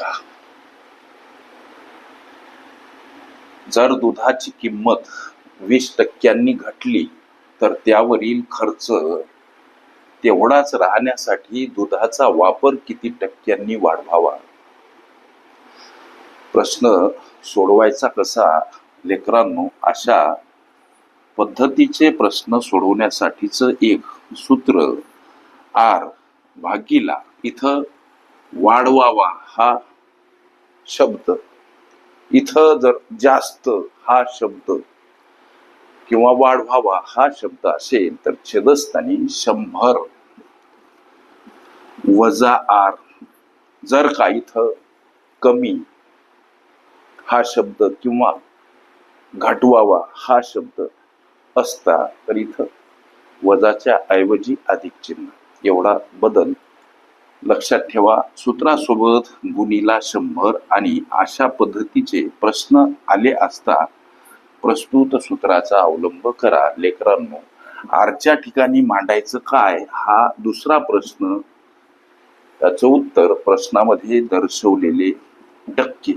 बघा. जर दुधाची किंमत वीस टक्क्यांनी घटली तर त्यावरील खर्च. तेवढाच राहण्यासाठी दुधाचा वापर किती टक्क्यांनी वाढवावा? प्रश्न सोडवायचा कसा? लेकरांनो अशा पद्धतीचे प्रश्न सोडवण्यासाठीच एक सूत्र आर भागीला इथं वाढवावा हा शब्द. इथं जर जास्त हा शब्द किंवा वाढवावा हा शब्द असेल तर छेदस्थानी शंभर. वजा आर. जर का इथं कमी हा शब्द किंवा घाटवावा हा शब्द असता तर इथं वजाच्या ऐवजी अधिक चिन्ह. एवढा बदल लक्षात ठेवा सूत्रासोबत गुणीला शंभर आणि अशा पद्धतीचे प्रश्न आले असता प्रस्तुत सूत्राचा अवलंब करा. लेकरांनो आरच्या ठिकाणी मांडायचं काय? हा दुसरा प्रश्न. त्याचं उत्तर प्रश्नामध्ये दर्शवलेले टक्के.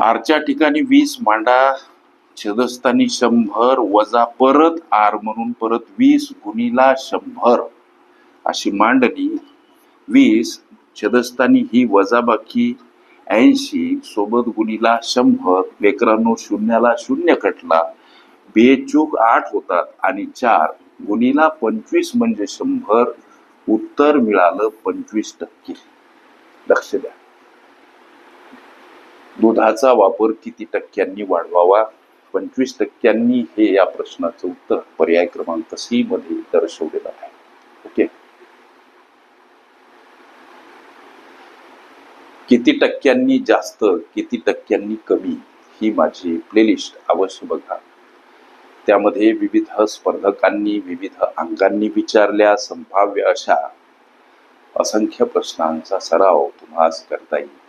आरच्या ठिकाणी वीस मांडा छेदस्थानी शंभर वजा परत आर म्हणून परत वीस गुणीला शंभर. अशी मांडणी वीस छेदस्थानी ही वजाबाकी ऐंशी सोबत गुणीला शंभर लेकरांनो शून्याला शून्य कटला. बेचूक आठ होतात आणि चार गुणीला पंचवीस म्हणजे शंभर उत्तर मिळालं पंचवीस टक्के. लक्ष द्या. दुधाचा वापर किती टक्क्यांनी वाढवावा? पंचवीस टक्क्यांनी हे या प्रश्नाचं उत्तर पर्याय क्रमांक सी मध्ये दर्शवलेलं आहे. किती टक्क्यांनी जास्त किती टक्क्यांनी कमी ही माझी प्लेलिस्ट अवश्य बघा. त्यामध्ये विविध स्पर्धकांनी विविध अंगांनी विचारल्या संभाव्य अशा असंख्य प्रश्नांचा सराव तुम्हाला करता येईल.